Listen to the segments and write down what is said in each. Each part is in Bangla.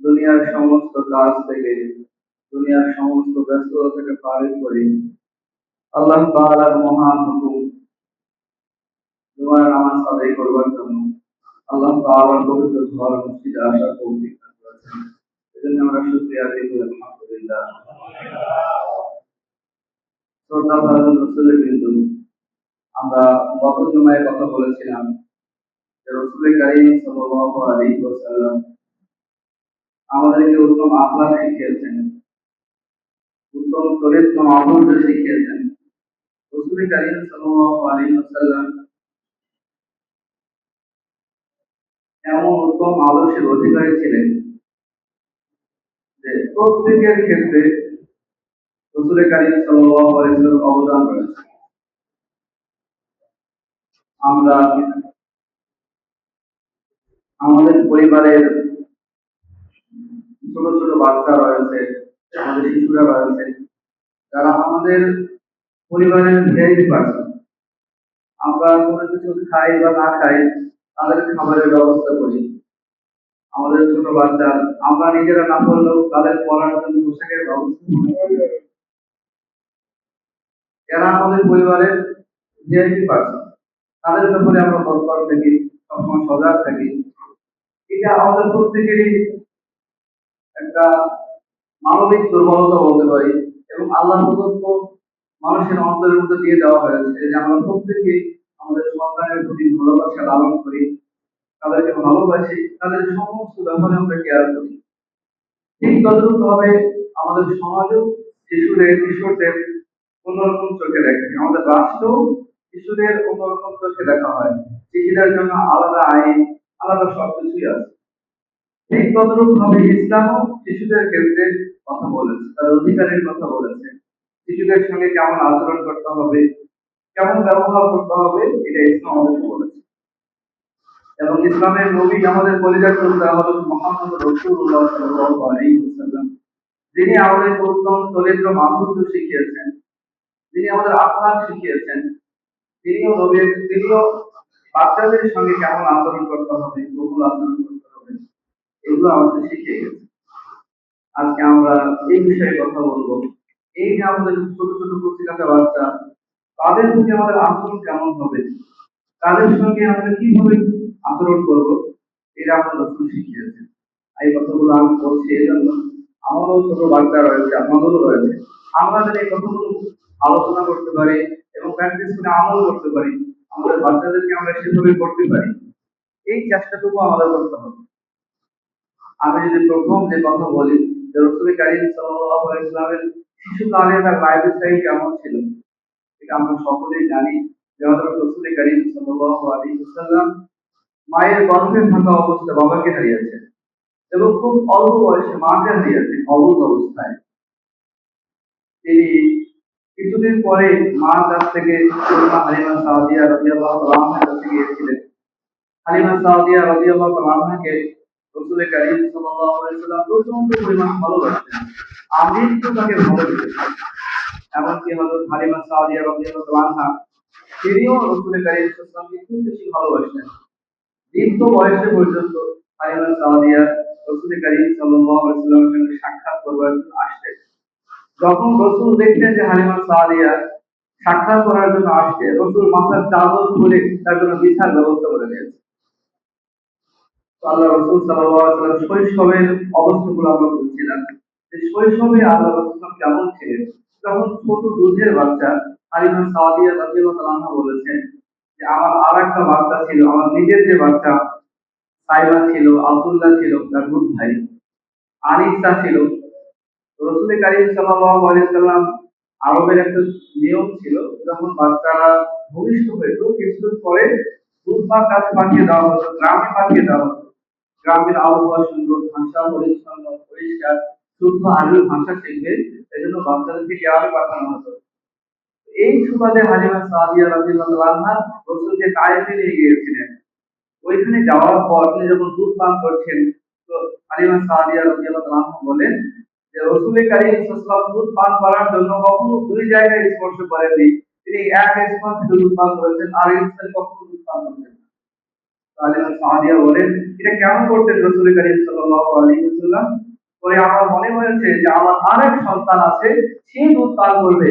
দুনিয়ার সমস্ত কাজ থেকে, দুনিয়ার সমস্ত ব্যস্ততা থেকে পারিত করে আল্লাহ তাআলার মহান হুকুম জুমার নামাজ আদায় করবার জন্য আল্লাহ তাআলার পবিত্র ঘর মসজিদে আসার তৌফিক করেছেন। এজন্য আমরা আলহামদুলিল্লাহ। শ্রদ্ধা রসুলের বিন্দু। আমরা গত কথা বলেছিলাম যে রসুল কারিম আমাদেরকে উত্তম আখলাক শিখিয়েছেন, উত্তম চরিত্র শিখিয়েছেন। রসুল এমন উত্তম আদর্শের অধিকারী ছিলেন প্রত্যেকের ক্ষেত্রে কারিম সাল্লাল্লাহু আলাইহি অবদান রয়েছে। আমরা আমাদের পরিবারের ছোট ছোট বাচ্চা রয়েছে, আমাদের শিশুরা রয়েছে, যারা আমাদের পরিবারের ভিআইপি পার্সন আমরা কোনো কিছু খাই বা না খাই, তাদের খাবারের ব্যবস্থা করি। আমাদের ছোট বাচ্চা, আমরা নিজেরা না করলেও তাদের পড়ার জন্য পোশাকের ব্যবস্থা এরা আমাদের পরিবারের ভিআইপি পার্সন তাদের ব্যাপারে আমরা তৎপর থাকি, সবসময় সজাগ থাকি। এটা আমাদের প্রত্যেকেরই একটা মানবিক দুর্বলতা বলতে পারি এবং আল্লাহ প্রদত্ত মানুষের অন্তরের মধ্যে দিয়ে দেওয়া হয়েছে। যে আমরা প্রত্যেকে আমাদের সন্তানের প্রতি ভালোবাসা লালন করি তাদেরকে ভালোবাসি, তাদের সমস্ত ব্যাপারে আমরা কেয়ার করি। ঠিক তদ্রুপ ভাবে আমাদের সমাজেও শিশুদের, কিশোরদের অন্যরকম চোখে দেখে আমাদের রাষ্ট্রও শিশুদের অন্যরকম চোখে দেখা হয় শিশুদের জন্য আলাদা আইন, আলাদা সবকিছুই আছে। ঠিক তদ্রুপ ভাবে ইসলামও শিশুদের ক্ষেত্রে কথা বলেছে তার অধিকারের কথা বলেছে। শিশুদের সঙ্গে কেমন আচরণ করতে হবে, কেমন ব্যবহার করতে হবে, এটা ইসলাম আমাদেরকে বলেছে। এবং ইসলামের নবী আমাদের পরিচয় করতে হজরত মোহাম্মদ রসুল্লাহ যিনি আমাদের উত্তম চরিত্র মাধুর্য শিখিয়েছেন, যিনি আমাদের আখলাক শিখিয়েছেন, তিনিও নবীর, তিনিও বাচ্চাদের সঙ্গে কেমন আচরণ করতে হবে বহুল আচরণ করতে হবে, এগুলো আমাদের শিখিয়ে গেছে। আজকে আমরা এই বিষয়ে কথা বলব। এই যে আমাদের ছোট ছোট পুস্তিকাটা বাচ্চা, তাদের প্রতি আমাদের আচরণ কেমন হবে? তাদের সঙ্গে আমরা কীভাবে আচরণ করব এটা আমাদের রসুল শিখিয়েছে। এই কথাগুলো আমি বলছি এই জন্য আমারও ছোট বাচ্চা রয়েছে, আমাদেরও রয়েছে। আমরা যদি এই কথাগুলো আলোচনা করতে পারি এবং প্র্যাকটিস করে আমল করতে পারি। আমাদের বাচ্চাদেরকে আমরা সেভাবে করতে পারি। এই চেষ্টাটুকু আমাদের করতে হবে। আমি যদি প্রথম যে কথা বলি, যে রসুল কারিম আলাইহি ইসলামের শিশুকালে তার লাইফস্টাইল কেমন ছিল, এটা আমরা সকলেই জানি। যে হযরত রসুল কারিম সাল্লাল্লাহু আলাইহি ওয়াসাল্লাম মায়ের গর্ভে থাকা অবস্থা বাবাকে হারিয়েছে এবং খুব অল্প বয়সে মাকে হারিয়েছে অবুধ অবস্থায়। তিনি কিছুদিন পরে মার কাছ থেকে হালিমা সাউদিয়া রাদিয়াল্লাহু তাআলার কাছে গিয়েছিলেন। হালিমা সাল্লাম প্রচণ্ড পরিমাণ ভালোবাসতেন। আমৃত্যু তাকে ভালোবেসেছেন এমনকি হযরত হালিমা সাউদিয়া রাদিয়াল্লাহু তাআলা তিনিও রাসূল কারীম সাল্লাল্লাহু খুব বেশি ভালোবাসতেন। দীর্ঘ বয়সে পর্যন্ত হালিমা সাউদিয়া সঙ্গে সাক্ষাৎ করবার জন্য আসতেন যখন রসুল যে হালিমা সাক্ষাৎ করার জন্য আসছে, রসুল মাথার চাদর তার জন্য ব্যবস্থা করে দিয়েছে। আল্লাহ রসুল শৈশবের আমরা বলছিলাম। যে শৈশবে আল্লাহ রসুল কেমন ছিলেন? যখন ছোট দুধের বাচ্চা হালিমা সাদিয়া রাজিয়াল্লাহ বলেছেন আমার আর একটা বাচ্চা ছিল, আমার নিজের যে বাচ্চা, সাইবা ছিল, আব্দুল্লাহ ছিল, তার দুধ ভাই। আনিসা ছিল। রসুল কারিম সাল্লাম আরবের একটা নিয়ম ছিল, যখন বাচ্চারা ভূমিষ্ঠ হইতো কিছুদিন পরে দুধ বা কাছে পাঠিয়ে দেওয়া হতো, গ্রামে পাঠিয়ে দেওয়া হতো। গ্রামের আবহাওয়া সুন্দর, ভাষা পরিচ্ছন্ন, পরিষ্কার, শুদ্ধ আলুর ভাষা শিখবে এই জন্য বাচ্চাদেরকে গ্রামে পাঠানো হতো। এই সুবাদে হালিমা সাদিয়া রাদিয়াল্লাহু আনহা রসুলকে তায়েফে নিয়ে গিয়েছিলেন। ওইখানে যাওয়ার পর তিনি যখন দুধ পান করছেন, তো হালিমা সাদিয়া রাদিয়াল্লাহু আনহা বলেন যে রসুল কারিম সাল্লাল্লাহু দুধ পান করার জন্য কখনো দুই জায়গায় স্পর্শ করেননি। তিনি এক স্থান দুধ পান করেছেন, আর এক স্থানে কখনো দুধ পান করেছেন তাহলে সাহাদিয়া বলেন, এটা কেমন করতেন রসুল করিম আলাইহি ওয়াসাল্লাম? পরে আমার মনে হয়েছে যে, আমার আরেক সন্তান আছে, সে দুধ পান করবে।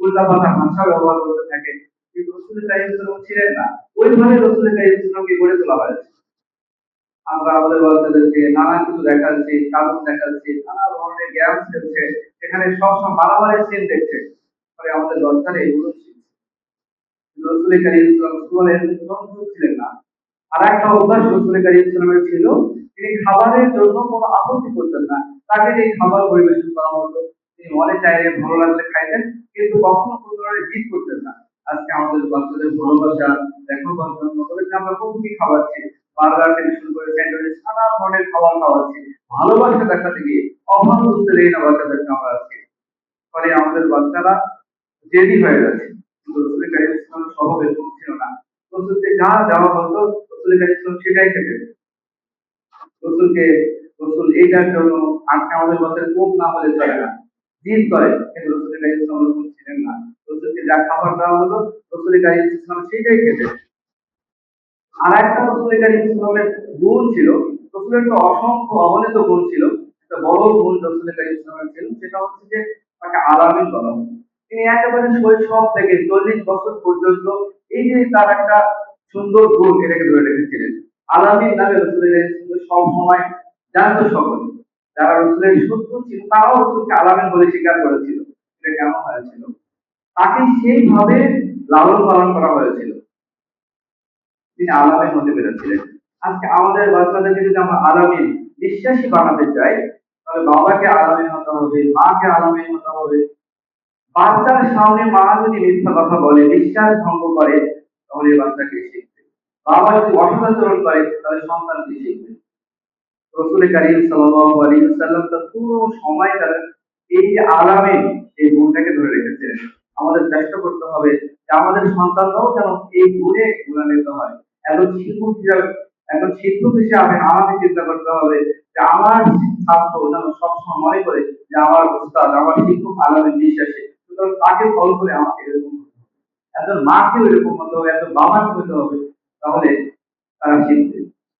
উল্টা পাল্টা ভাষা ব্যবহার করতে থাকে ছিলেন না। আর একটা অভ্যাস ছিল, তিনি খাবারের জন্য কোনো আপত্তি করতেন না। তাকে যে খাবার পরিবেশন করা হতো মনে চাইলে ভালো লাগলে খাইতেন, কিন্তু কখনো কোনো ধরনের জিদ করতেন না। আজকে আমাদের বাচ্চাদের ভালোবাসা দেখাবার জন্য তাদেরকে আমরা কত কি খাওয়াচ্ছি, বার্গার থেকে শুরু করে স্যান্ডউইচ, নানা ধরনের খাবার খাওয়াচ্ছি, ভালোবাসা দেখাতে গিয়ে অভাব বুঝতে দেই না বাচ্চাদেরকে আমরা আজকে। ফলে আমাদের বাচ্চারা জেদি হয়ে যাচ্ছে। কিন্তু রসুল কারিম ইসলামের স্বভাব এরকম ছিল না। রসুলকে যা দেওয়া হতো রসুল কারিম ইসলাম সেটাই খেতেন রসুলকে, রসুল এইটার জন্য আজকে আমাদের বাচ্চার কোপ না হলে চলে না। জিদ করে। কিন্তু রসুল কারিম ইসলাম ওরকম ছিলেন না। রসুলকে যা খাবার দেওয়া হতো রসুল কারিম ইসলাম খেতেন আর একটা রসুল কারিম ইসলামের গুণ ছিল, রসুলের তো অসংখ্য গুণ ছিল। একটা বড় গুণ রসুল কারিম ইসলামের ছিল, সেটা হচ্ছে যে তাকে আলামিন বলা তিনি একেবারে শৈশব থেকে চল্লিশ বছর পর্যন্ত এই যে তার একটা সুন্দর গুণ এটাকে ধরে রেখেছিলেন। আলামিন নামে রসুলের সব সময় জানতো সকলে যারা রসুলের ছিল, তারাও রসুলকে আলামিন বলে স্বীকার করেছিল, এটা কেমন হয়েছিল? তাকে সেইভাবে লালন পালন করা হয়েছিল। তিনি আলামিন হতে পেরেছিলেন। আজকে আমাদের বাচ্চাদেরকে যদি আমরা আলামিন বিশ্বাসী বানাতে চাই, তাহলে বাবাকে আলামিন হতে হবে, মাকে আলামিন হতে হবে। বাচ্চার সামনে মা যদি মিথ্যা কথা বলে, বিশ্বাস ভঙ্গ করে, তাহলে বাচ্চাকে শিখবে। বাবা যদি অসদাচরণ করে, তাহলে সন্তান কি শিখবে? রসুল করিম সাল্লাল্লাহু আলাইহি ওয়াসাল্লাম তার পুরো সময়টা এই যে আলামিন এই গুণটাকে ধরে রেখেছিলেন। আমাদের চেষ্টা করতে হবে যে আমাদের সন্তানরাও যেন এই গুণে গুণান্বিত হয়। একজন শিক্ষক একজন শিক্ষক হিসাবে আমাকে চিন্তা করতে হবে যে আমার ছাত্র যেন সবসময় মনে করে যে আমার উস্তাদ, আমার শিক্ষক আলামিন বিশ্বাসী। সুতরাং তাকে ফলো করে আমাকে এরকম। একজন মাকে এরকম হতে হবে, একজন বাবাকে হতে হবে। তাহলে তারা শিখবে।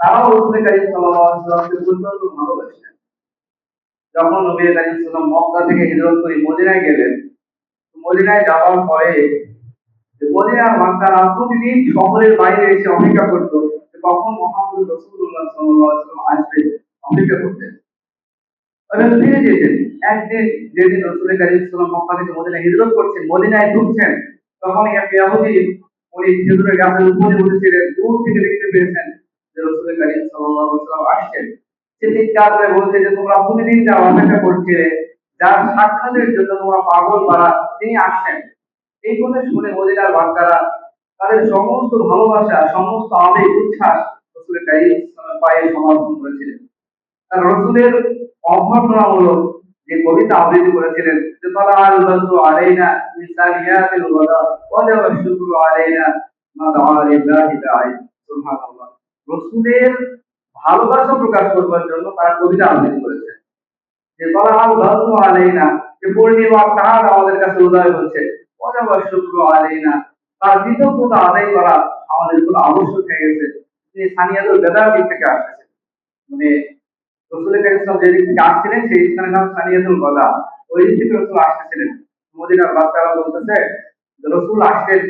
তারাও রসুল কারিম সাল্লাল্লাহু সাল্লামকে প্রচণ্ড ভালোবাসেন। যখন নবী কারিম সাল্লাম মক্কা থেকে হিজরত করে মদিনায় গেলেন, মদিনায় যাওয়ার পরে মদিনার বাচ্চারা প্রতিদিন শহরের বাইরে এসে অপেক্ষা করত কখন মোহাম্মদ রসুল্লাহ সাল্লাম আসবে, অপেক্ষা করতেন। এবং ফিরে যেতেন। একদিন যেদিন রসুল কারিম সাল্লাম মক্কা থেকে মদিনায় হিজরত করছেন, মদিনায় ঢুকছেন তখন এক ইয়াহুদি উনি খেজুরের গাছের উপরে উঠেছিলেন দূর থেকে দেখতে পেয়েছেন যে রসুল কারিম সাল্লাল্লাহু আলাইহি আসছেন, সে চিৎকার করে বলছে যে, তোমরা প্রতিদিন যা অপেক্ষা করছিলে যার সাক্ষাতের জন্য তোমরা পাগল পারা তিনি আসছেন। এই কথা শুনে মদিনার বাচ্চারা তাদের সমস্ত ভালোবাসা, সমস্ত আবেগ, উচ্ছ্বাস রসুল কারিম পায়ে সমর্পণ করেছিলেন। তার রসুলের অভ্যর্থনামূলক যে কবিতা আবৃত্তি করেছিলেন, যে তালা আল বদরু আলাইনা মিসালিয়াতিল ওয়াদা ওয়াজা শুকরু আলাইনা মা দাআ লিল্লাহি তাআলা সুবহানাল্লাহ রসুলের ভালোবাসা প্রকাশ করবার জন্য তারা কবিতা আবৃত্তি করেছে। যে তালা আল বদরু আলাইনা, যে পূর্ণিমা চাঁদ আমাদের কাছে উদয় হচ্ছে। ওয়াজা শুকরু আলাইনা, তার কৃতজ্ঞতা আদায় করা আমাদের আবশ্যক হয়ে গেছে। তিনি থেকে মানে রসুল কারিম সাহেব যেদিক থেকে আসছিলেন, সেই স্থানের নাম গদা ওই দিক থেকে রসুল আসতেছিলেন। মদিনার বাচ্চারা বলতেছে রসুল আসছেন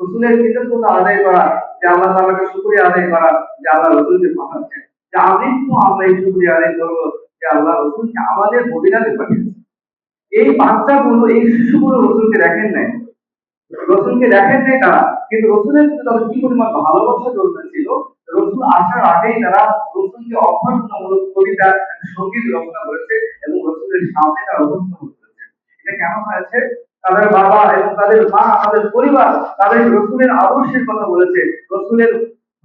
রসুলের কৃতজ্ঞতা আদায় করা যে আল্লাহ তাআলাকে শুকরিয়া আদায় করা যে আল্লাহ রসুলকে পাঠাচ্ছেন। যে আমি তো আমরা এই শুকরিয়া আদায় করব, যে আল্লাহ রসুলকে আমাদের মদিনাতে পাঠিয়েছে এই বাচ্চাগুলো, এই শিশুগুলো রসুলকে দেখেন নাই। রসুলকে দেখেন নাই তারা। কিন্তু রসুলের তাদের কি পরিমাণ ভালোবাসা জন্মেছিল? রসুল আসার আগেই তারা রসুলকে অভ্যর্থনামূলক কবিতা, সংগীত রচনা করেছে এবং রসুলের সামনে তারা উপস্থাপন করেছে। এটা কেমন হয়েছে? তাদের বাবা এবং তাদের মা, তাদের পরিবার তাদের রসুলের আদর্শের কথা বলেছে, রসুলের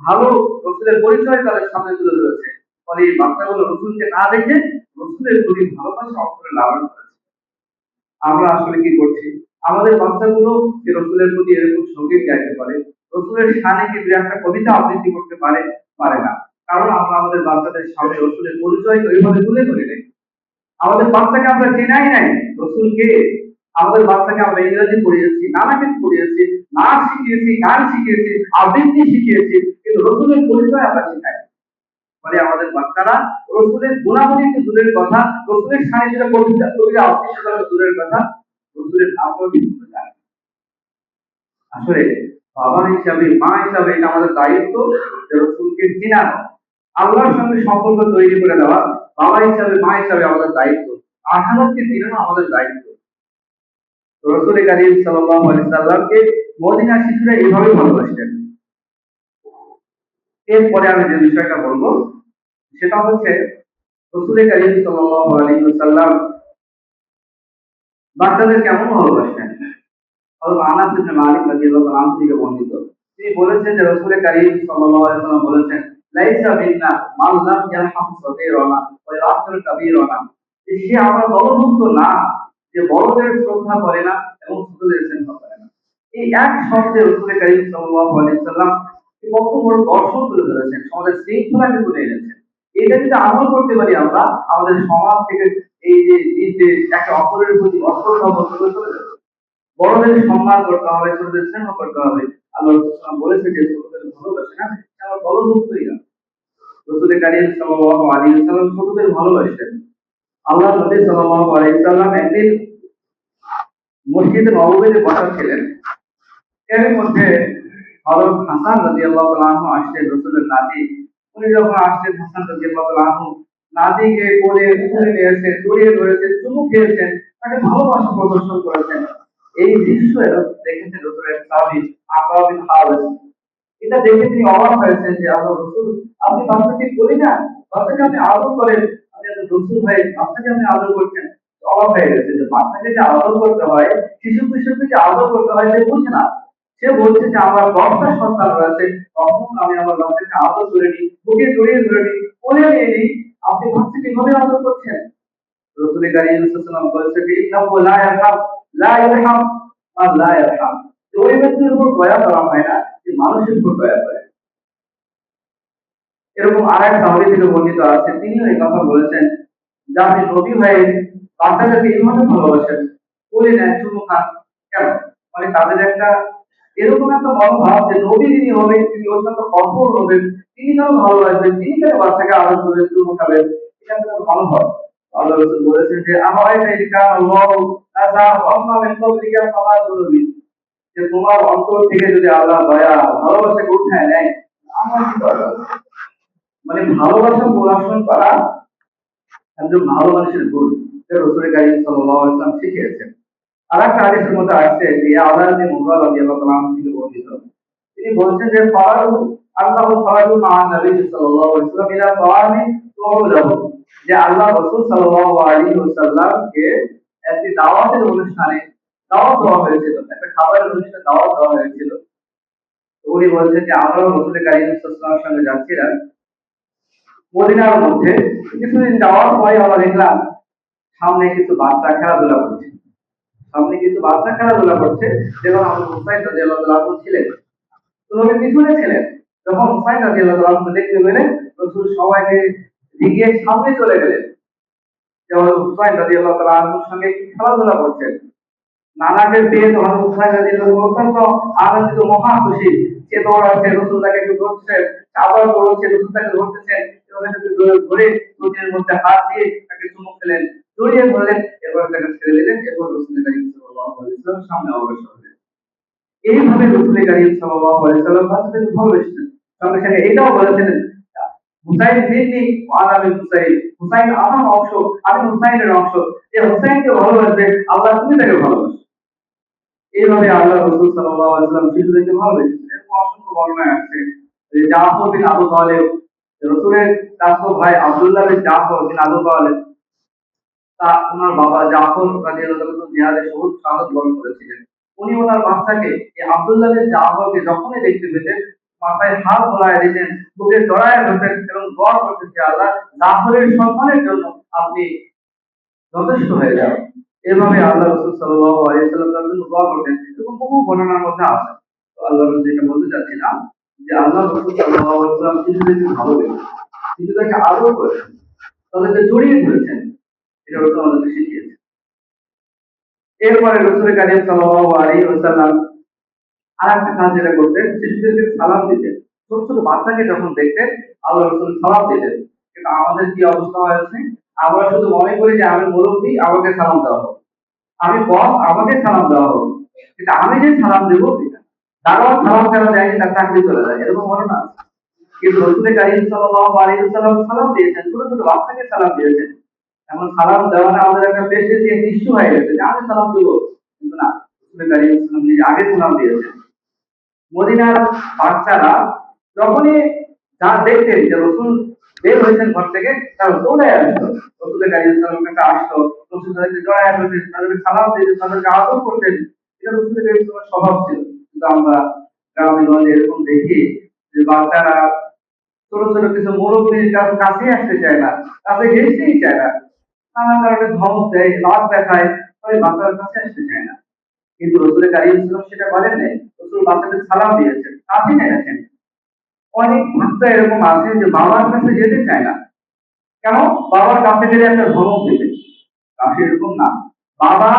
ভালো, রসুলের পরিচয় তাদের সামনে তুলে ধরেছে। ফলে এই বাচ্চাগুলো রসুলকে না দেখে রসুলের প্রতি ভালোবাসা অন্তরে লালন করেছে। আমরা আসলে কি করছি? আমাদের বাচ্চাগুলো যে রসুলের প্রতি এরকম সংগীত গাইতে পারে, রসুলের সানে কি দু একটা কবিতা আবৃত্তি করতে পারে পারে না। কারণ আমরা আমাদের বাচ্চাদের সামনে রসুলের পরিচয় ওইভাবে তুলে ধরি নাই। আমাদের বাচ্চাকে আমরা চেনাই নাই রসুল কে আমাদের বাচ্চাকে আমরা ইংরেজি পড়িয়েছি, নানা কিছু পড়িয়েছি, নাচ শিখিয়েছি, গান শিখিয়েছি, আবৃত্তি শিখিয়েছি, কিন্তু রসুলের পরিচয় আমরা শেখাই ফলে আমাদের বাচ্চারা রসুলের গুণাবলী তো দূরের কথা, রসুলের সান্নিধ্যে কবিতা কবিতা করা দূরের কথা, রসুলের জানে। আসলে বাবা হিসাবে, মা হিসাবে এটা আমাদের দায়িত্ব যে রসুলকে চিনানো, আল্লাহর সঙ্গে সম্পর্ক তৈরি করে দেওয়া, বাবা হিসাবে, মা হিসাবে আমাদের দায়িত্ব। আঠারোকে চিনানো আমাদের দায়িত্ব। রসুল করিম সাল্লাল্লাহু আলাইহি সাল্লামকে মদিনার শিশুরা এইভাবে ভালোবাসতেন। এরপরে আমি যে বিষয়টা বলব, সেটা হচ্ছে রসুল করিম সাল্লাল্লাহু আলাইহি সাল্লাম বাচ্চাদের কেমন ভালোবাসতেন আনাস ইবনে মালিক রাদিয়াল্লাহু আনহু থেকে বর্ণিত। তিনি বলেছেন যে রাসূল কারীম সাল্লাল্লাহু আলাইহি ওয়াসাল্লাম বলেছেন, লাইসা মিন্না মান লাম ইয়ারহাম সাগীরানা ওয়া ইয়াকফির কাবীরানা। সে আমরা দলভুক্ত না। যে বড়দের শ্রদ্ধা করে না এবং ছোটদের শ্রদ্ধা করে না। এই এক শব্দে রাসূল কারীম সাল্লাল্লাহু আলাইহি ওয়াসাল্লাম কত বড় দর্শন তুলে ধরেছেন, সমাজের এটা যদি আমল করতে পারি আমরা, আমাদের সমাজ থেকে এই যে একে অপরের প্রতি অশ্রদ্ধা করে চলে যাবে। বড়দের সম্মান করতে হবে, ছোটদের স্নেহ করতে হবে। আল্লাহ বলেছে যে, ছোটদের ভালোবাসে না আমার বলভুক্তই না। রসুল কারিম ওয়াসাল্লাম ছোটদের ভালোবাসতেন। আল্লাহ নবী সাল্লাল্লাহু আলাইহি ওয়াসাল্লাম একদিন মসজিদে নববীতে বসা ছিলেন। এর মধ্যে হযরত হাসান রাদিয়াল্লাহু তাআলা রসুলের নাতি। উনি যখন হাসান রাদিয়াল্লাহু তাআলা নাতিকে কোলে নিয়েছেন, জড়িয়ে ধরেছেন, চুমু খেয়েছেন, তাকে ভালোবাসা প্রদর্শন করেছেন। এই দৃশ্য দেখেছেন রসুলের সাহাবী আকরা বিন হারিস এটা দেখে তিনি অবাক হয়েছেন যে আল্লাহ রসুল, আপনি বাচ্চাকে বলি না, বাচ্চাকে আপনি আদর করেন। আপনি রসুল ভাই, বাচ্চাকে আপনি আদর করছেন। অবাক হয়ে গেছে যে বাচ্চাকে যে আদর করতে হয়, শিশু কিশোরকে যে আদর করতে হয়, সে বুঝে না। সে বলছে যে আমার দশটা সন্তান রয়েছে, তখন আমি আমার বাচ্চাকে আদর করে নিই, বুকে জড়িয়ে ধরে নিই। কোলে নিয়ে নিই আপনি বাচ্চাকে এভাবে আদর করছেন? রসুল কারীম আলাইহি বলেছে যে, ইন্নাহু লা ইয়ারহাম লা ইয়ারহাম আর লা ইয়ারহাম তো ওই ব্যক্তির উপর দয়া করা হয় না। যে মানুষের উপর দয়া করে। এরকম আর এক সাহাবী থেকে বর্ণিত আছে, তিনিও এই কথা বলেছেন, যে নবী হয়ে বাচ্চাদেরকে এইভাবে ভালোবাসেন, বলে নেন, চুমু খান, কেন? মানে তাদের একটা এরকম একটা মনোভাব যে নবী যিনি হবেন, তিনি অত্যন্ত কঠোর হবেন, তিনি কেন ভালোবাসবেন, তিনি কেন বাচ্চাকে আদর করবেন চুমু খাবেন, এটা একটা মনোভাব। আল্লাহ রাসূল বলেছেন যে আমার এই কান আল্লাহ তাসা ওয়াম্মা মিন ক্বাবলিকা ফামা যুরবি যে তোমার অন্তর থেকে যদি আল্লাহ দয়া, ভালোবাসা উঠায় নেয়, আমার কি দরকার? আছে? মানে ভালোবাসা প্রদর্শন করা একজন ভালো মানুষের গুণ যে রসুল কারীম সাল্লাল্লাহু আলাইহি ওয়াসাল্লাম শিখিয়েছেন। আর একটা হাদিসের মধ্যে আসছে যে আল্লাহ ইবনে মুগল রাদিয়াল্লাহু তাআলা আনহু থেকে বর্ণিত। তিনি বলছেন যে ফারাদু আল্লাহু ফারাদু মা নবী সাল্লাল্লাহু আলাইহি ওয়াসাল্লাম ইলা তাআমি তুউদাহু যে আল্লাহ রাসূল সাল্লাল্লাহু আলাইহি ওয়াসাল্লামকে একটি দাওয়াতের অনুষ্ঠানে দাওয়াত দেওয়া হয়েছিল। একটা খাবারের অনুষ্ঠানে দাওয়াত দেওয়া হয়েছিল। উনি বলছেন যে, আমরাও রসুল সঙ্গে যাচ্ছিলাম। মদিনার মধ্যে কিছুদিন যাওয়ার পরে আমরা দেখলাম, সামনে কিছু বাচ্চা খেলাধুলা করছে। সামনে কিছু বাচ্চা খেলাধুলা করছে, যেমন আমাদের হুসাইন ছিলেন। নবী পিছনে ছিলেন। যখন তাআলা দেখতে পেলেন, রাসূল সবাইকে এগিয়ে সামনে চলে গেলেন। যেমন হুসাইন রাদিয়াল্লাহু তাআলা সঙ্গে খেলাধুলা করছেন। নানাকে পেয়ে তাআলা অত্যন্ত আনন্দিত, মহা খুশি। সে একটু আবার ধরে নদীর মধ্যে হাত দিয়ে তাকে চুমুক খেলেন। জড়িয়ে ধরলেন তাকে ছেড়ে দিলেন, এরপর সাল্লাল্লাহু সামনে অগ্রসর হলেন। এইভাবে ভালোবেসেছেন সঙ্গে সঙ্গে এটাও বলেছিলেন হুসাইন আমার অংশ, আমি হুসাইনের অংশ। যে হুসাইনকে ভালোবাসবে, আল্লাহ তুমি তাকে ভালোবাসো। এইভাবে আল্লাহ রসুল শিশুদেরকে এরকম অসংখ্য আসছে যে জাফর বিন আবু রসুলের চাচতো ভাই আব্দুল্লাহ বিন জাফর বিন আবু তা ওনার বাবা জাফর জিহাদে শহীদ শাহাদত বরণ করেছিলেন। উনি ওনার বাচ্চাকে, এই আব্দুল্লাহ বিন জাফরকে যখনই দেখতে পেতেন, মাথায় হাত বোলায় দিতেন, বুকে জড়ায় ধরতেন এবং করতেন যে আল্লাহ জাফরের সম্মানের জন্য আপনি যথেষ্ট হয়ে যান। এভাবে আল্লাহ রসুল জন্য দোয়া করতেন এবং বহু বর্ণনার মধ্যে আছে। তো আল্লাহ রসুল যেটা বলতে চাচ্ছিলাম যে আল্লাহ রসুল সাল্লাল্লাহু আলাইহি সাল্লাম শিশুদেরকে ভালোবেসেন শিশুদেরকে আদর করেছেন তাদেরকে জড়িয়ে ধরেছেন। এটা রসুল আমাদেরকে শিখিয়েছে। এরপরে রসুল কারিম সাল্লাল্লাহু আলাইহি ওয়াসাল্লাম আর একটা কাজ যেটা করতেন, শিশুদেরকে সালাম দিতেন। ছোট ছোট বাচ্চাকে যখন দেখতেন, আল্লাহ রসুল সালাম দিতেন। কিন্তু আমাদের কি অবস্থা হয়েছে? আমরা শুধু মনে করি যে আমি মুরব্বী, আমাকে সালাম দেওয়া হোক। আমি বস আমাকে সালাম দেওয়া হোক। কিন্তু আমি যে সালাম দেবো, দারোয়ান সালাম কেন দেয়নি তার চাকরি চলে যায়, এরকম মনে না কিন্তু রসুলের কারিম ওয়াসাল্লাম সালাম দিয়েছেন, ছোট ছোট বাচ্চাকে সালাম দিয়েছেন। এখন সালাম দেওয়া না আমাদের একটা বেশ দিয়ে ইস্যু হয়ে গেছে যে আমি সালাম দেবো। কিন্তু না, রসুলের কারিম সাল্লাম নিজে আগে সালাম দিয়েছেন। মদিনার বাচ্চারা যখনই যা দেখতেন যে রসুল বের হয়েছেন ঘর থেকে, তারা দৌড়ে আসতো রসুলের কারিম সাল্লাম কাছে আসতো রসুল তাদেরকে জড়ায় ধরতেন তাদেরকে সালাম দিতেন তাদেরকে আদর করতেন। এটা রসুলের কারিম সাল্লামের স্বভাব ছিল। কিন্তু আমরা গ্রামে গঞ্জে এরকম দেখি যে বাচ্চারা ছোট ছোট কিছু মুরব্বীর কাছে আসতে চায় না, কাছে ঘেসতেই চায় না। নানা কারণে ধমক দেয় লাভ দেখায় ফলে বাচ্চার কাছে আসতে চায় না। কিন্তু রসুল গাড়ি ইসলাম সেটা বলেন নাই রসুল বাচ্চাদের সালাম দিয়েছেন কাছে এনেছেন অনেক বাচ্চা এরকম আছে যে বাবার কাছে যেতে চায় না। কেন? বাবার কাছে গেলে একটা ধমক দেবে কাছে এরকম না। বাবা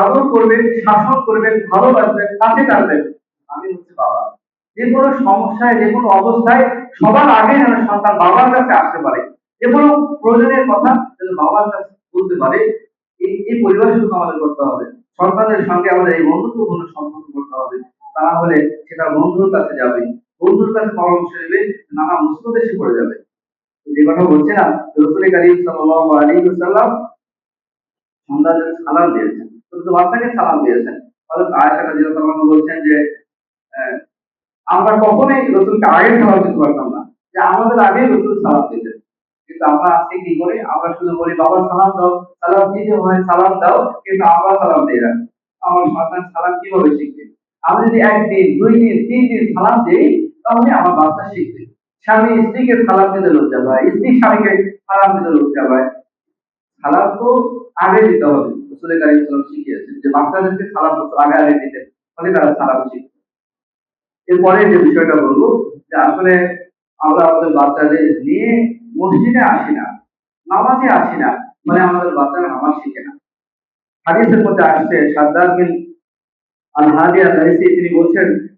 আদর করবেন, শাসন করবেন, ভালোবাসবেন, কাছে টানবেন। আমি হচ্ছে বাবা। যে কোনো সমস্যায়, যে কোনো অবস্থায় সবার আগে যেন সন্তান বাবার কাছে আসতে পারে। যে কোনো প্রয়োজনের কথা যেন বাবার কাছে বলতে পারে। এই পরিবার শুধু আমাদের করতে হবে। সন্তানের সঙ্গে আমাদের এই বন্ধুত্বপূর্ণ সম্পর্ক করতে হবে। তা না হলে সেটা বন্ধুর কাছে যাবে। বন্ধুর কাছে পরামর্শ নেবে নানা মুসিবত এসে পড়ে যাবে। যে কথা বলছিলাম রসুল করিম সাল্লাল্লাহু আলাইহি ওয়াসাল্লাম সন্তানদের সালাম দিয়েছেন কিন্তু বাচ্চাকে সালাম দিয়েছেন। হযরত আয়েশা রাদিয়াল্লাহু আনহা বলছেন যে আমরা কখনোই রসুলকে আগে সালাম দিতে পারতাম না, যে আমাদের আগে রসুল সালাম দিতেন। কিন্তু আমরা আজকে কি করি? আমরা শুধু বলি, বাবা, সালাম দাও, সালাম দিতে হয়? সালাম দাও, কিন্তু আমরা সালাম দিই না। আমার সন্তান সালাম কীভাবে শিখবে? আমি যদি একদিন, দুই দিন, তিন দিন সালাম দিই তাহলে আমার বাচ্চা শিখবে। স্বামী স্ত্রীকে সালাম দিতে লজ্জা পায়, স্ত্রী স্বামীকে সালাম দিতে লজ্জা পায়। সালাম তো আগে দিতে হবে। রসুল কারিম সালাম শিখিয়েছেন যে বাচ্চাদেরকে সালাম আগে আগে দিতেন ফলে তারা সালাম শিখবে। এরপরে যে বিষয়টা বলব, যে আসলে আমরা আমাদের বাচ্চাদের নিয়ে মসজিদে আসি না, নামাজে আসি না মানে আমাদের বাচ্চারা নামাজ শিখে না। হাদিসের মধ্যে আসছে সাদ্দার বিন আল হাদি আল তিনি বলছেন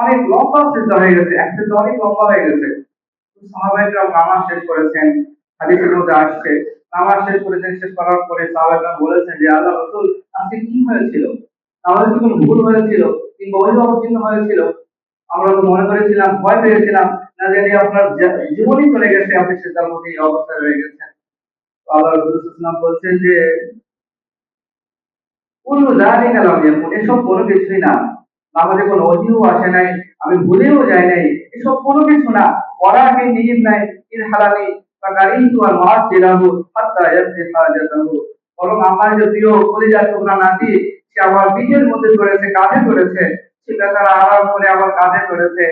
অনেক লম্বা সিজদা হয়ে গেছে, এক সিজদা অনেক লম্বা হয়ে গেছে। সাহাবাইকরা নামাজ শেষ করেছেন, হাদিসের মধ্যে আসছে, নামাজ শেষ করেছেন, শেষ করার পরে সাহাবাইকরা বলেছেন যে, আল্লাহ রসুল, আজকে কি হয়েছিল? আমাদের কি কোনো ভুল হয়েছিল? কিংবা ওই অবতীর্ণ হয়েছিল? আমরা তো মনে করেছিলাম, ভয় পেয়েছিলাম, না জানি আপনার জীবনই চলে গেছে, আপনি সেটার মধ্যে এই অবস্থায় রয়ে গেছেন। আল্লাহ রসুলাম বলছেন যে কোন জানি যেমন এসব কোনো কিছুই না। আমাদের কোনো অজিও আসে নাই, আমি ভুলেও যাই নাই, এসব কোনো কিছু না। পড়া ওরাকে নিজ নাই মাছ জেলাবো হাত্তা বরং আমার যে প্রিয় নাতি সে আমার মধ্যে চড়েছে কাঁধে সেটা তারা আরাম করে আমার কাঁধে চড়েছে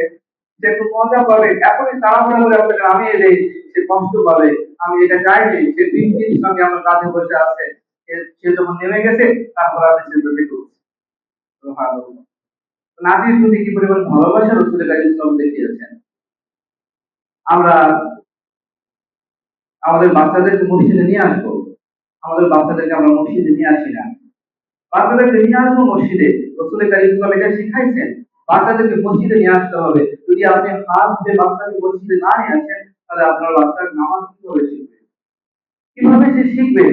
সে একটু মজা পাবে, এখনই তাড়াহুড়া করে দেয় সে কষ্ট পাবে, আমি এটা চাইনি, সে দিন দিন সঙ্গে আমার কাঁধে বসে আছে। সে যখন নেমে গেছে, তারপর উঠছে সুবহানাল্লাহ। নাতির প্রতি কি পরিমাণ ভালোবাসা রসুল ইসলাম দেখিয়েছেন? আমরা আমাদের বাচ্চাদেরকে মসজিদে নিয়ে আসব। আমাদের বাচ্চাদেরকে আমরা মসজিদে নিয়ে আসি না। বাচ্চাদেরকে নিয়ে আসব মসজিদে। রসুল ইসলাম এটা শিখাইছেন। বাচ্চাদেরকে মসজিদে নিয়ে আসতে হবে। যদি আপনি হাত ধরে বাচ্চাকে মসজিদে না নিয়ে আসেন, তাহলে আপনার বাচ্চার নামাজ কীভাবে শিখবে? কীভাবে সে শিখবে?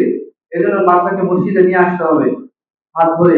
এজন্য বাচ্চাকে মসজিদে নিয়ে আসতে হবে। হাত ধরে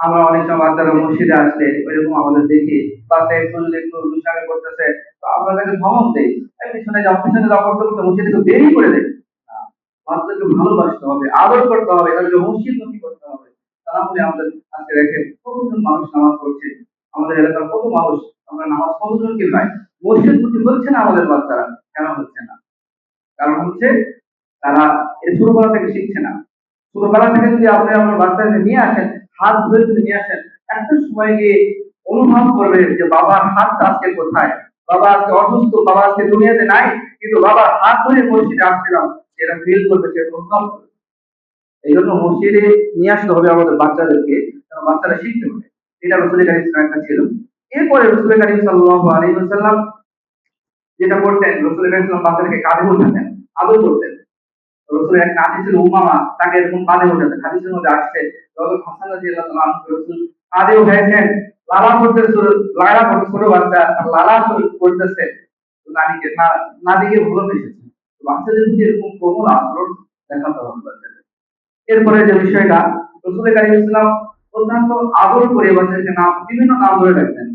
আমরা অনেক সময় বাচ্চারা মসজিদে আসলে ওইরকম আমাদের দেখি। বাচ্চা একটু যদি একটু দুষ্টামি করতেছে তো আমরা তাকে ধমক দেই। পিছনে যাও পিছনে যাও করতে করতে মসজিদ থেকে বেরিয়ে করে দেয়। না, বাচ্চাদেরকে ভালোবাসতে হবে আদর করতে হবে তাদেরকে মসজিদ মুখী করতে হবে। তা না হলে আমাদের আজকে কতজন মানুষ নামাজ পড়ছে? আমাদের এলাকার কত মানুষ আমরা নামাজ কতজনকে পাই? মসজিদ মুখী হচ্ছে না আমাদের বাচ্চারা কেন হচ্ছে না? কারণ হচ্ছে তারা ছোটবেলা থেকে শিখছে না। ছোটবেলা থেকে যদি আপনি আপনার বাচ্চাকে নিয়ে আসেন হাত ধরে যদি নিয়ে আসেন একটা সময় গিয়ে অনুভব করবে যে বাবার হাতটা আজকে কোথায়? বাবা আজকে অসুস্থ, বাবা আজকে দুনিয়াতে নাই, কিন্তু বাবার হাত ধরে মসজিদে আসছিলাম সেটা ফিল করবে, সে অনুভব এই জন্য মসজিদে নিয়ে আসতে হবে আমাদের বাচ্চাদেরকে বাচ্চারা শিখতে হবে এটা রসুল কারিম একটা ছিল। এরপরে রসুল কারিম সাল্লাহ আলী সাল্লাম যেটা করতেন রসুল কারিম সাল্লাম বাচ্চাদেরকে কাঁধে উঠাতেন আদর করতেন। রসুলের এক তাকে এরকম মধ্যে আসছে হাসান রসুল লালা করতে লালা করতে ছোট বাচ্চা লালা করতেছে। নারীকে নারীকে তো বাচ্চাদের যদি এরকম কোমল আচরণ বাচ্চাদের। এরপরে যে বিষয়টা রসুল কারিম ইসলাম অত্যন্ত আদর করে বাচ্চাদেরকে নাম, বিভিন্ন নাম ধরে ডাকতেন।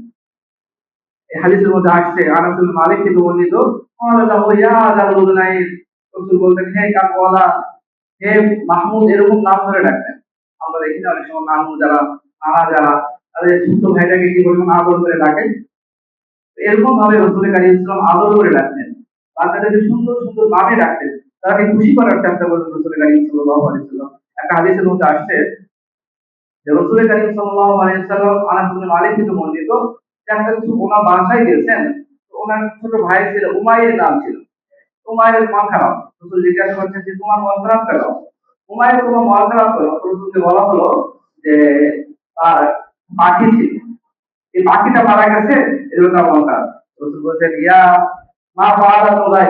এই হাদিসের মধ্যে আসছে আনাসুল মালিক থেকে বর্ণিত আল্লাহ ইয়া জালুদনাইন রসুল বলতেন, হে কাকওয়ালা হে মাহমুদ, এরকম নাম ধরে ডাকতেন। আমরা দেখি না, অনেক সময় যারা যারা, তাদের ছোট ভাইটাকে কি আদর করে ডাকেন? এরকম ভাবে রসুল ইসলাম আদর করে ডাকতেন। বাচ্চাদেরকে সুন্দর সুন্দর নামে ডাকতেন। খুশি করার চেষ্টা রসুল একটা হাদিসের মধ্যে আসছে যে রসুল করিম সাল্লাল্লাহু আলাইহি সাল্লাম আনাস মালিক যে একটা কিছু ওনার বাসায় গেছেন ওনার ছোট ভাই ছিল উমাইয়ের নাম ছিল। উমাইয়ের মন খারাপ। রসুল জিজ্ঞাসা করছেন যে, তোমার মন খারাপ কেন? উমাইয়ের তোমার মন খারাপ কেন রসুলকে বলা হলো যে, তার পাখি ছিল। এই পাখিটা মারা গেছে, এজন্য তার মন খারাপ। রসুল বলছেন, ইয়া মা ফাআলা তোলাই,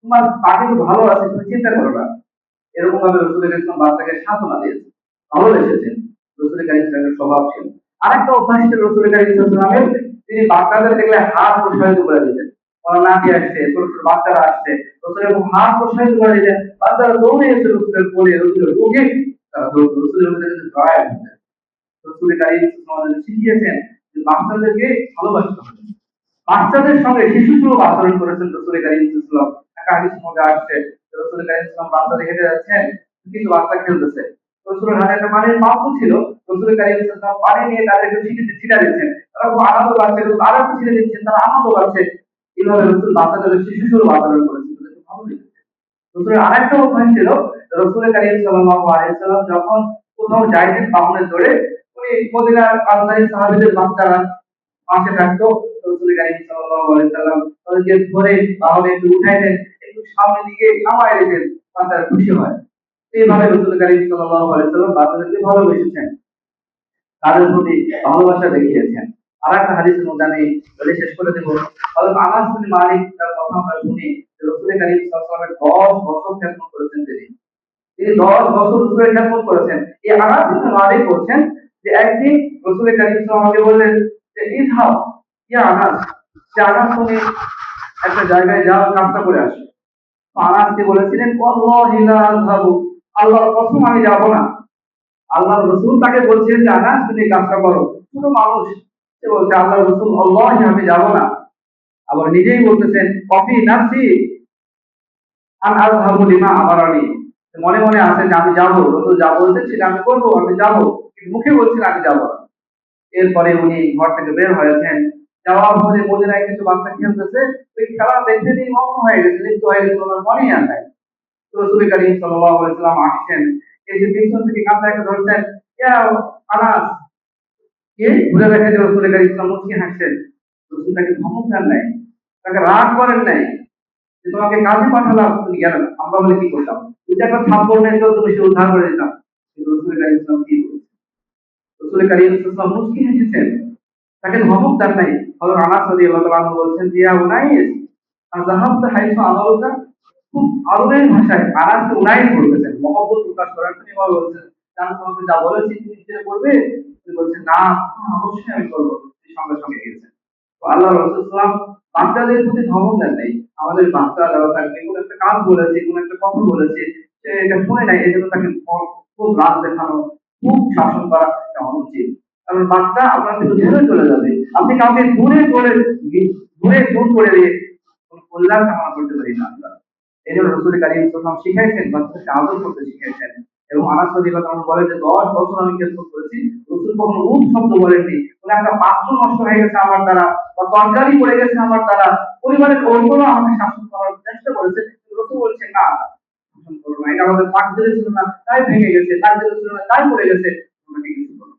তোমার পাখি ভালো আছে, তুমি চিন্তা করো না। এরকম ভাবে রসুল ইসলাম বাচ্চাকে সান্ত্বনা দিয়েছে ভালোবেসেছেন রসুল কারিম ইসলামের স্বভাব ছিল। আরেকটা অভ্যাস ছিল রসুল কারিম ইসলামের তিনি বাচ্চাদের দেখলে হাত প্রসারিত করে দিতেন। তারা বাচ্চাদের সঙ্গে শিশু সুলভ আচরণ করেছেন আসছে হেঁটে যাচ্ছেন, কিছু বাচ্চা খেলতেছে। একটা পানির ছিল পানি নিয়ে দিচ্ছেন। তারা খুব দিচ্ছেন, তারা আনন্দ পাচ্ছে। এইভাবে রসুল বাচ্চাদের শিশু সুলভ আচরণ করেছেন তাদেরকে ভালো লেগেছে। রসুলের আরেকটা অভ্যাস ছিল, রসুল কারিম যখন কোথাও যাইতেন চড়ে, উনি মদিনার বাচ্চারা পাশে থাকতো, রসুল কারিম তাদেরকে ধরে একটু উঠাই দেন একটু সামনের দিকে নামায় রেখেন বাচ্চারা খুশি হয়। এইভাবে রসুল কারিম সাল্লাল্লাহু আলাইহি সাল্লাম বাচ্চাদেরকে ভালোবেসেছেন, তাদের প্রতি ভালোবাসা দেখিয়েছেন। আর একটা হাদিসের মধ্যে আমি বলে শেষ করে দেবো। হযরত আনাস বিন মালিক তার কথা আমরা শুনি যে রসুল কারিম সাল্লাল্লাহু আলাইহি সাল্লামের 10 বছর করেছেন তিনি। তিনি 10 বছর করেছেন। এই আনাস বিন মালিক যে একদিন বললেন যে আনাস। যে আনাস তুমি একটা জায়গায় যাও কাজটা করে আসো। আনাসকে বলেছিলেন "ওয়াল্লাহি লা আযহাবু আল্লাহর কসম আমি যাব না। আল্লাহর রাসূল তাকে বলছিলেন যে, আনাস, তুমি কাজটা করো। ছোট মানুষ সে বলছে, আল্লাহর রাসূল আল্লাহি আমি যাব না। আবার নিজেই বলতেছেন, কফি নাফসি আন আযহাবু লিমা আমারানি। মনে মনে আছে যে, আমি যাব, রাসূল যা বলছেন সেটা আমি করব, আমি যাব। মুখে বলছেন, আমি যাব না। এরপরে উনি ঘর থেকে বের হয়েছেন। যাওয়ার পরে মদিনায় কিছু বাচ্চা খেলতেছে। ওই খেলা দেখতে তিনি মগ্ন হয়ে গেছে, লিপ্ত হয়ে গেছে, ওনার মনেই আর নাই। রসুল করিম সাল্লাম আসছেন। এসে পিছন থেকে কাঁথাকে ধরছেন আনাস কে? ঘুরে রসুল করিম ইসলাম রসুল তাকে ধমক দেন নাই, তাকে রাগ করেন নাই যে তোমাকে কাজে পাঠালাম, তুমি গেল আমরা বলে, কি করতাম? দুই একটা তুমি সে উদ্ধার করে দিতাম। রসুল করিম ইসলাম কি রসুল করিম ইসলাম তাকে ধমক দেন নাই। আনাস তাআলা আনহু বলছেন, যে উনাইস হাইসু আমালুকা খুব আরবের ভাষায় আনাসকে উনাইস বলতেছেন। মহব্বত প্রকাশ করার জন্য বলছেন তোমাকে যা বলেছি, তুমি সেটা করবে তুমি বলছেন না অবশ্যই আমি করব। সঙ্গে সঙ্গে আল্লাহ রসুলাম বাচ্চাদের প্রতি ধমক দেন নাই। আমাদের বাচ্চা থাকবে কোনো একটা কাজ বলেছে, কোনো একটা কথা বলেছে, সে এটা শুনে নাই এই জন্য তাকে খুব রাগ দেখানো, খুব শাসন করা এটা অনুচিত। কারণ বাচ্চা আপনার থেকে দূরে চলে যাবে। আপনি কাউকে দূরে চলে দূরে দূর করে দিয়ে কোনো কল্যাণ কামনা করতে পারি না আমরা এই জন্য রসুল কারিম শিখাইছেন, বাচ্চাদেরকে আদর করতে শিখাইছেন। এবং আনাস রাদিয়াল্লাহু বলে যে 10 বছর আমি খেদমত করেছি। রসুল কখনো উপ শব্দ বলেননি। কোনো একটা পাত্র নষ্ট হয়ে গেছে আমার দ্বারা বা তরকারি পড়ে গেছে আমার দ্বারা। পরিবারের অন্যরা আমাকে শাসন করার চেষ্টা করেছে। রসুল বলছে, না, শাসন করো না। এটা আমাদের তাকদিরে ছিল না, তাই ভেঙে গেছে। তাকদিরে ছিল না, তাই পড়ে গেছে। তোমরা কিছু করো?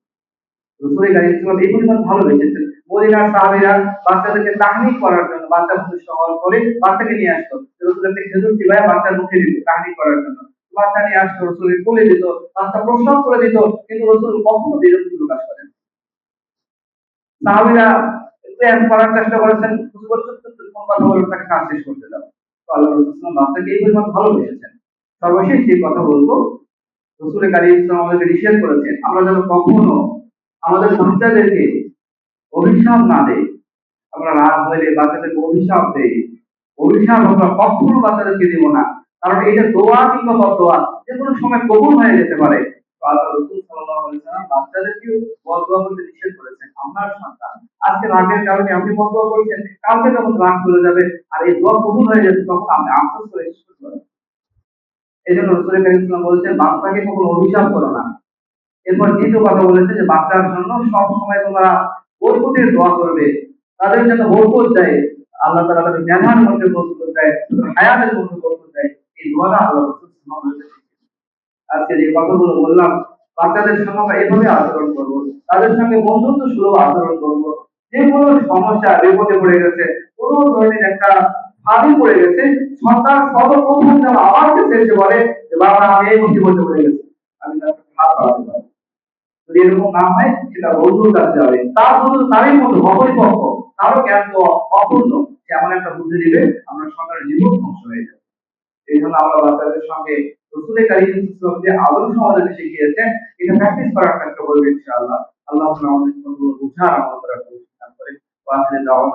রসুল কারিম সাল্লাম এই পরিমাণ ভালোবেসেছেন মদিনার সাহাবীরা বাচ্চাদেরকে তাহনিক করার জন্য বাচ্চা মুখে সহল করে বাচ্চাকে নিয়ে আসতো। রসুল একটা খেজুর চিবায় বাচ্চার মুখে দিত তাহনিক করার জন্য। বাচ্চা নিয়ে আসতো, রসুলের কোলে দিত, বাচ্চা করে দিত, কিন্তু রসুল কখনো প্রকাশ করেন সাহাবীরা এক করার চেষ্টা করেছেন তাকে কাজ শেষ করতে দাও আমরা কখনো আমাদের অভিশাপ না আমরা রাত বাচ্চাদেরকে অভিশাপ অভিশাপ আমরা কখনো বাচ্চাদেরকে দিব না। কারণ এটা দোয়া কিংবা বদোয়া যে কোনো সময় কবুল হয়ে যেতে পারে। এই এই বাচ্চাকে করো না। এরপর কথা বলেছে যে, বাচ্চার জন্য সব সময় তোমরা বরকতের দোয়া করবে। তাদের জন্য বরকত দেয়, আল্লাহ তাআলা তাদের মেধার মধ্যে বরকত দেয় হায়াতের মধ্যে বরকত দেয়। এই দোয়াটা আল্লাহ আজকে যে কথাগুলো বললাম, বাচ্চাদের সঙ্গে এভাবে আচরণ করব, তাদের সঙ্গে বন্ধুত্ব সুলভ আচরণ করব, যে কোনো সমস্যা, বিপদে পড়ে গেছে, কোনো ধরনের একটা ফাঁদে পড়ে গেছে, সন্তান সর্বপ্রথম যেন বলে যে, বাবা, আমি এই পড়ে গেছি, আমি তাকে হাত পারব। যদি এরকম না হয়, সেটা বন্ধুর কাছে যাবে। তার বন্ধু তারই মতো অপরিপক্ক, তারও জ্ঞান তো অপূর্ণ, সে এমন একটা বুদ্ধি দিবে, আমরা সন্তানের জীবন ধ্বংস হয়ে যাবে। এই জন্য আমরা বাচ্চাদের সঙ্গে রসুলের কারিম ইসলাম যে আদর্শ আমাদেরকে শিখিয়েছেন এটা প্র্যাকটিস করার চেষ্টা করবে ইনশাআল্লাহ। আল্লাহ আমাদের বুঝার আমাদের করে ওয়াখির দাওয়াত